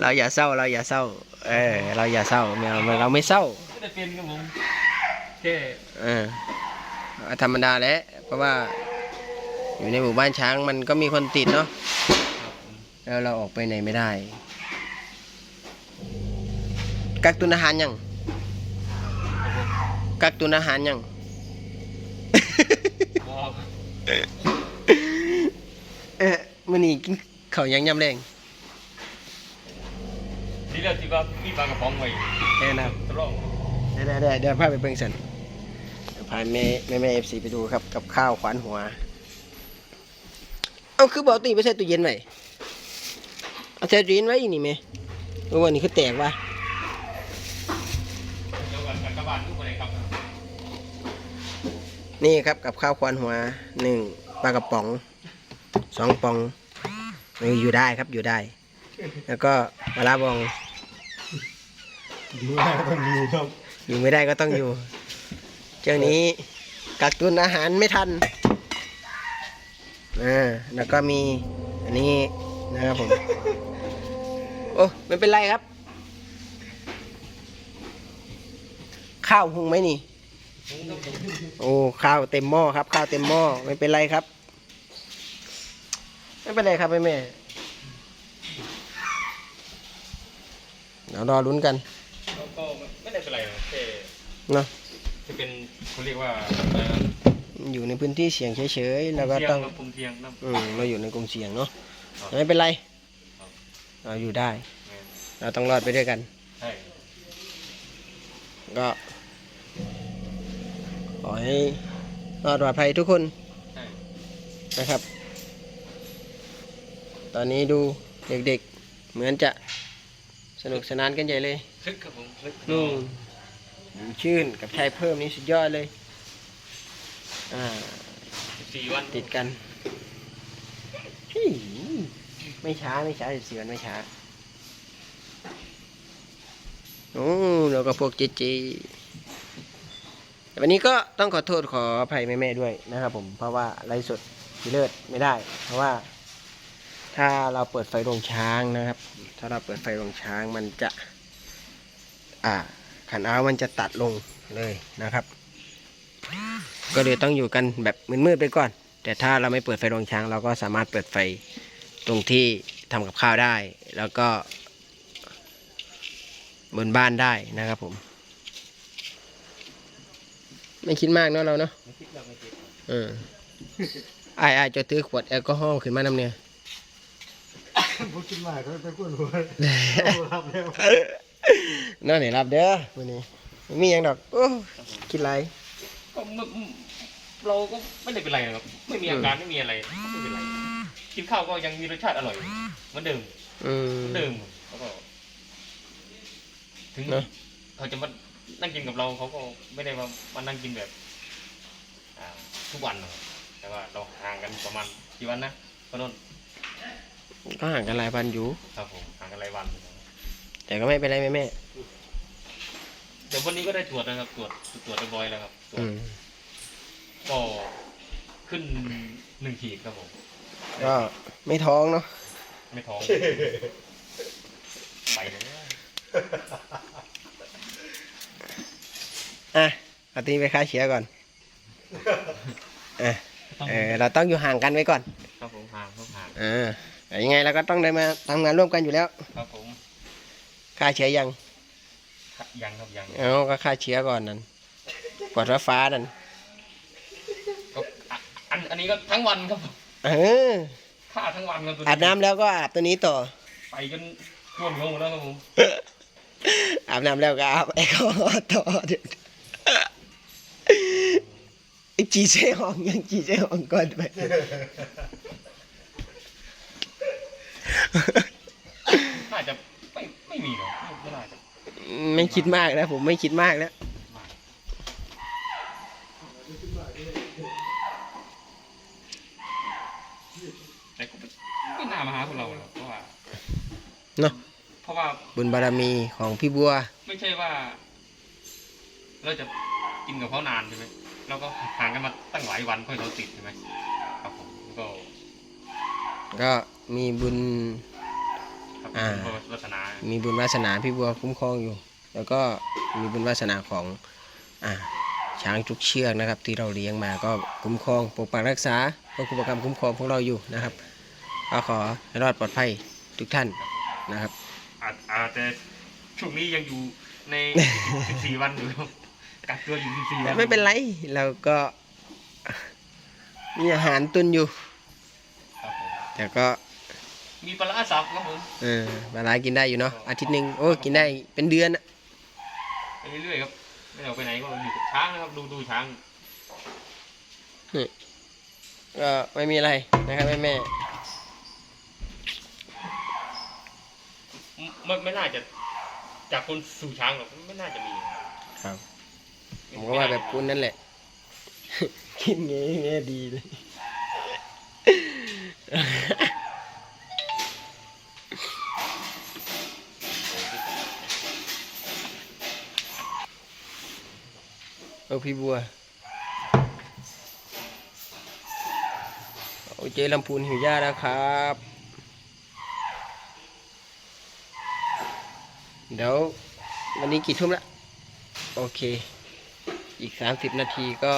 เราอย่าเศร้าเราอย่าเศร้า เออ เราอย่าเศร้าไม่เอาเราไม่เศร้าไม่ได้เป็นครับผมแค่เออธรรมดาแหล้วเพราะว่า อยู่ในหมู่บ้านช้างมันก็มีคนติดเนาะครับผมแล้วเราออกไปไหนไม่ได้ กักตุนอาหารยังครับผมกักตุนอาหารยังบอกเออมื่อนี้กินข้าวยังยำแรง นี่เรื่องที่ว่ามีปลากระป๋องไว้เออนะครับทดลองเดี๋ยวเดี๋ยวเดี๋ยวพาไปเบิ่งสันเดี๋ยวพาแม่แม่แม่เอฟซีไปดูครับกับข้าวขวานหัว เอาคือบอกตีไปใส่ตู้เย็นไว้เอาใส่ตู้เย็นไว้อีนี่แม่เมื่อวันนี้คือแตกว่ะเดี๋ยวกันกันกระบาลทุกคนเลยครับนี่ครับกับข้าวขวานหัวหนึ่งปลากระป๋องสองปองเอออยู่ได้ครับอยู่ได้ แล้วก็ปลาร้าบอง ดูได้ก็ต้องดูครับอยู่ไม่ได้ก็ต้องอยู่ เจ้านี้กักตุนอาหารไม่ทันอ่าแล้วก็มีอันนี้นะครับผม โอ้ไม่เป็นไรครับ ข้าวหุงไหมนี่ โอ้ข้าวเต็มหม้อครับ ข้าวเต็มหม้อไม่เป็นไรครับ ไม่เป็นไรครับแม่แม่เดี๋ยวรอลุ้นกัน แล้วก็ไม่ได้เป็นไรนะแค่ เนาะที่เป็นเขาเรียกว่าอะไรนะอยู่ในพื้นที่เสี่ยงเฉยๆแล้วก็เที่ยต้องครับผมเที่ยงน้ำอืมเราอยู่ในกลุ่มเสี่ยงเนาะครับ ไม่เป็นไรครับเราอยู่ได้แม่นเราต้องรอดไปด้วยกัน ใช่ ก็ขอให้รอดปลอดภัยทุกคนใช่ นะครับ ตอนนี้ดูเด็กๆ เหมือนจะสนุกสนานกันใหญ่เลยคึกครับผมคึกนู่น ชื่นกับชายเพิ่มนี่สุดยอดเลย อ่าสี่วันติดกันฮี่ไม่ช้าไม่ช้าสิบสี่วันไม่ช้า โอ้แล้วก็พวกเจเจแต่วันนี้ก็ต้องขอโทษขออภัยแม่ๆด้วยนะครับผมเพราะว่าไลฟ์สดพีเลิศไม่ได้ เพราะว่า ถ้าเราเปิดไฟโรงช้างนะครับ ถ้าเราเปิดไฟโรงช้างมันจะ อ่า ขันเอาท์มันจะตัดลงเลยนะครับ ก็เลยต้องอยู่กันแบบมืดๆไปก่อน แต่ถ้าเราไม่เปิดไฟโรงช้าง เราก็สามารถเปิดไฟตรงที่ทำกับข้าวได้ แล้วก็ บนบ้านได้นะครับผม ไม่คิดมากเนาะเราเนาะไม่คิดเราไม่คิดเออไอ้ไอ้ายจะถือขวดแอลกอฮอล์ขึ้นมานำเนี่ยพูดขึ้นมาเขาไปพูดหัวรับแล้ว นั่นนี่รับเด้อวันนี้ไม่มีหยังดอกโอ้คิดไรก็ไม่เราก็ไม่ได้เป็นไรนะครับไม่มีอาการไม่มีอะไรไม่เป็นไรกินข้าวก็ยังมีรสชาติอร่อยเหมือนเดิมอืมเหมือนเดิมแล้วก็ถึงเนอะเขาจะมานั่งกินกับเราเขาก็ไม่ได้มามานั่งกินแบบอ่าทุกวันหรอกแต่ว่าเราห่างกันประมาณกี่วันนะพนนท์ก็ห่างกันหลายพันอยู่ครับผมห่างกันหลายวัน แต่ก็ไม่เป็นไรแม่แม่เดี๋ยววันนี้ก็ได้ตรวจนะครับ ตรวจตรวจเรียบร้อยแล้วครับตรวอืจมก็ขึ้นหนึ่งขีดครับผม ก็ไม่ท้องเนาะไม่ท้อง ไปเลยอะเอาตีไปฆ่าเชื้อก่อนเออเออเราต้องอยู่ห่างกันไว้ก่อนครับผมห่างครับห่างเออแต่ยังไงเราก็ต้องได้มาทำงานร่วมกันอยู่แล้ว ครับผม ฆ่าเชื้อยัง ยังครับยังเอาก็ฆ่าเชื้อก่อนนั่นปวดฟ้าๆนั่นก็อะอันอันนี้ก็ทั้งวันครับผมเออฆ่าทั้งวันครับตัวอาบน้ำแล้วก็อาบตัวนี้ต่อ ไปจนท่วมลงหมดแล้วครับผมอาบน้ำแล้วก็อาบแอลกอฮอล์ต่อเดี๋ยวไอ้จีเซ่ห้องยังจีเซ่ห้องก่อนไปน่าจะ ไม่ไม่มีหรอกไม่ไม่น่าจะไม่คิดมากนะผมไม่คิดมากแล้วแต่ก็ไม่ไม่น่ามาหาพวกเราหรอกเพราะว่า เนาะเพราะว่าบุญบารมีของพี่บัว ไม่ใช่ว่า เราจะกินกับเขานานใช่ไหมเราก็ห่างกันมาตั้งหลายวันค่อยเราติดใช่ไหมครับผมก็ก็มีบุญ ครับอ่า บุญวาสนามีบุญวาสนาพี่บัวคุ้มครองอยู่ แล้วก็มีบุญวาสนาของอ่าช้างทุกเชือกนะครับ ที่เราเลี้ยงมาก็คุ้มครองปกปักรักษาก็คุ้มกรรมคุ้มครองพวกเราอยู่นะครับก็ขอให้รอดปลอดภัยทุกท่านนะครับอาจอาจจะช่วงนี้ยังอยู่ใน 14 วันอยู่ครับกักตัวอยู่ 14 วันไม่เป็นไรเราก็มีอาหารตุนอยู่ ครับผมแต่ก็ มีปลาร้าสับครับผมเออเวลากินได้อยู่เนาะอาทิตย์หนึ่งโอ้กินได้เป็นเดือนอะไปเรื่อยๆครับไม่ได้ออกไปไหนก็อยู่กับช้างนะครับ ดูดูช้างก็ไม่มีอะไรนะครับแม่แม่ไม่ไม่น่าจะจากคนสู่ช้างหรอกไม่น่าจะมีครับ ผมก็ว่าแบบคุณนั่นแหละกินเงี้ยเงี้ยดีเลย เออพี่บัวโอเจลำพูนหิวยาแล้วครับ เดี๋ยววันนี้กี่ทุ่มละ โอเค อีก 30 นาทีก็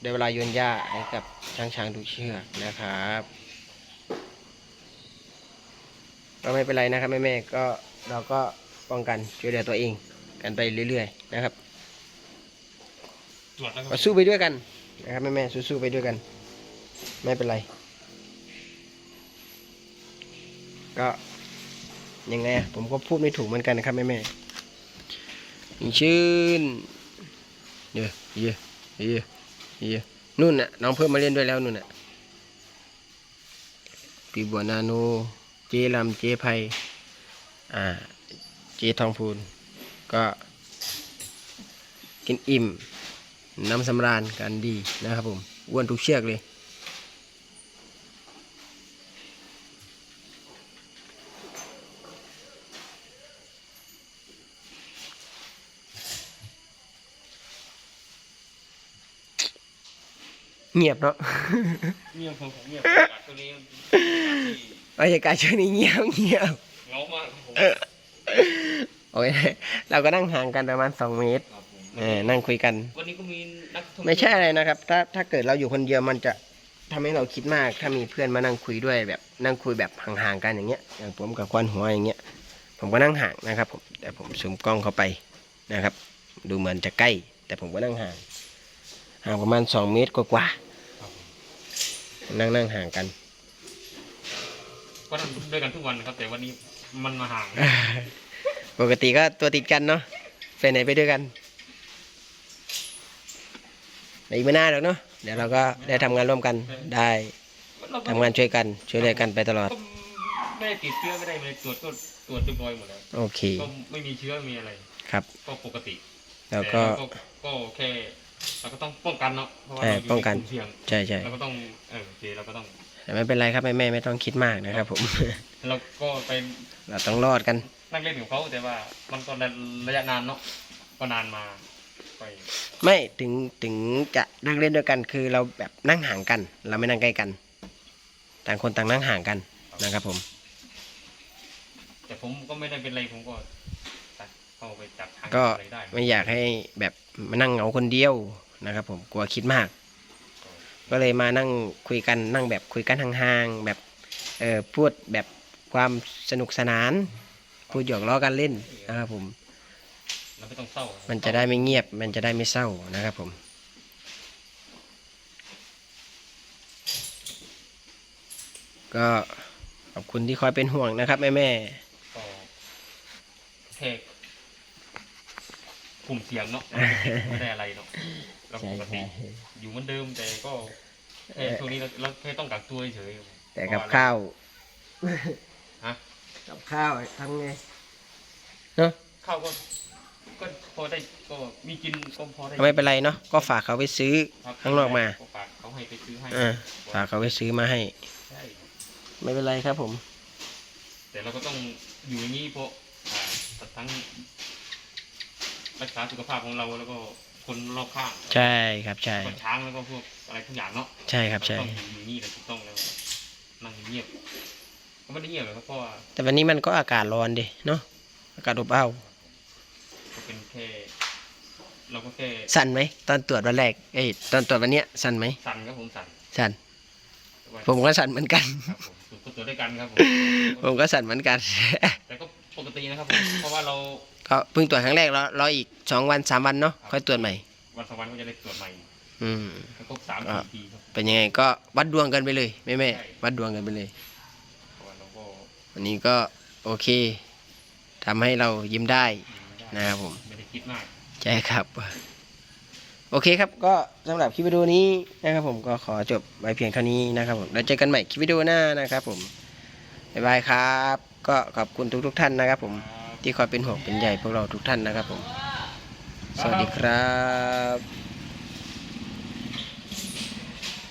ได้เวลาโยนหญ้าให้กับช้างช้างๆทุกเชือกนะครับก็ไม่เป็นไรนะครับแม่ๆก็เราก็ป้องกันช่วยเหลือตัวเองกันไปเรื่อยๆนะครับ ตรวจแล้วก็รับสู้ไปด้วยกันนะครับแม่แม่สู้ๆไปด้วยกัน ไม่เป็นไร ก็ยังไงผมก็พูดไม่ถูกเหมือนกันนะครับแม่แม่ๆอย่งชื่นเยอะเยอะเยอะเยอะนู่นน่ะน้องเพิ่มมาเล่นด้วยแล้วนู่นน่ะปีบัวนาโน เจลำเจไพอ่า เจทองพูน ก็กินอิ่ม น้ำสำราญกันดีนะครับผมอ้วนทุกเชือกเลย เงียบเนาะเงียบครับผมเงียบอากาศตัวนี้ที่บรรยากาศช่วงนี้เงียบเงียบเหงามากครับผมโอเคเราก็นั่งห่างกันประมาณ2เมตรครับผม เออนั่งคุยกัน วันนี้ก็มีนักท่องเที่ยวไม่ใช่อะไรนะครับ ถ้าถ้าเกิดเราอยู่คนเดียวมันจะทำให้เราคิดมาก ถ้ามีเพื่อนมานั่งคุยด้วยแบบนั่งคุยแบบห่างๆกันอย่างเงี้ย อย่างผมกับควันหัวอย่างเงี้ย ผมก็นั่งห่างนะครับผมแต่ผมซูมกล้องเข้าไปนะครับ ดูเหมือนจะใกล้ แต่ผมก็นั่งห่าง ห่างประมาณ2เมตรกว่าครับผมๆนั่งนั่งห่างกัน ก็ทำด้วยกันทุกวันนะครับ แต่วันนี้มันมาห่าง ปกติก็ตัวติดกันเนาะไปไหนไปด้วยกันแต่ อีกไม่นานหรอกเนาะเดี๋ยวเราก็ได้ทำงานร่วมกันได้เราทำงานช่วยกันช่วยเหลือกันไปตลอดก็ไม่ได้ติดเชื้อไม่ได้เลยตรวจก็ตรวจเรียบร้อยหมดแล้วโอเคก็ไม่มีเชื้อมีอะไร ครับ ก็ปกติแล้วก็ต่เราก็แค่เราก็ต้องป้องกันเนาะเพราะว่าใช่เราอยู่ป้องกันในกลุ่มเสี่ยงใช่ใช่เราก็ต้องเออโอเคเราก็ต้องแต่ไม่เป็นไรครับแม่แม่ไม่ต้องคิดมากนะครับ ผม เราก็ไปเราต้องรอดกัน นั่งเล่นกับเขาแต่ว่ามันก็ระยะนานเนาะก็นานมา ไปไม่ถึงถึงจะนั่งเล่นด้วยกันคือเราแบบนั่งห่างกัน เราไม่นั่งใกล้กัน ต่างคนต่างนั่งห่างกันนะครับผม แต่ผมก็ไม่ได้เป็นไรผมก็ตัดเข้าไปจับทางก็อะไรได้ไม่อยากให้แบบมานั่งเหงาคนเดียวนะครับ ผมกลัวคิดมาก ก็เลยมานั่งคุยกันนั่งแบบคุยกันห่างๆแบบเออพูดแบบความสนุกสนาน พูดหยอกล้อกันเล่นนะครับผม เราไม่ต้องเศร้ามันจะได้ไม่เงียบ มันจะได้ไม่เศร้านะครับผม ก็ขอบคุณที่คอยเป็นห่วงนะครับ แม่แม่ก็แค่กลุ่มเสี่ยงเนาะไม่ได้อะไรเนาะเราใช่ปกติใช่อยู่เหมือนเดิมแต่ก็แค่ช่วงนี้เราเราแค่ต้องกักตัวเฉยๆแต่กับข้าวฮะกับข้าวทำไงเนาะข้าวก็ ก็พอได้ก็มีกินก็พอได้ไม่เป็นไรเนาะก็ฝากเขาไปซื้อครับข้างนอกมาฝากเขาให้ไปซื้อให้อ่าฝากเขาไปซื้อมาให้ใช่ไม่เป็นไรครับผม แต่เราก็ต้องอยู่อย่างนี้เพราะอ่าทั้งรักษาสุขภาพของเราแล้วก็คนรอบข้างใช่ครับใช่คนช้างแล้วก็พวกอะไรทุกอย่างเนาะใช่ครับใช่เราต้องอยู่อยู่นี่แหละถูกต้องแล้วนั่งเงียบก็ไม่ได้เงียบเลยครับเพราะว่าแต่วันนี้มันก็อากาศร้อนดิเนาะอากาศอบอ้าวก็ เป็นแค่ เราก็แค่สั่นไหมตอนตรวจวันแรกเอ้ยตอนตรวจวันเนี้ยสั่นไหมสั่นครับผมสั่นสั่นแต่ว่าผมก็สั่นเหมือนกัน ครับผมก็ตัวด้วยกันครับผมผมก็สั่นเหมือนกัน แต่ก็ปกตินะครับผมเพราะว่าเราก็เพิ่งตรวจครั้งแรกแล้วรออีกสองวันสามวันเนาะค่อยตรวจใหม่ วันสองวันก็จะได้ตรวจใหม่อืมแล้วก็สามอ่า สี่ทีครับ เป็นยังไงก็วัดดวงกันไปเลยแม่แม่ใช่ วัดดวงกันไปเลย เพราะว่าเราก็วันนี้ก็โอเคทำให้เรายิ้มได้ยิงไม่ได้ นะครับผมไม่ได้คิดมากใช่ครับ โอเคครับก็สำหรับคลิปวิดีโอนี้นะครับ ผมก็ขอจบไว้เพียงเท่านี้นะครับผมแล้วเจอกันใหม่คลิปวิดีโอหน้านะครับ ผมบ๊ายบายครับ ก็ขอบคุณทุกทุกๆท่านนะครับ ผมที่คอยเป็นห่วงเป็นใยพวกเราทุกท่านนะครับ ผม สวัสดีครับ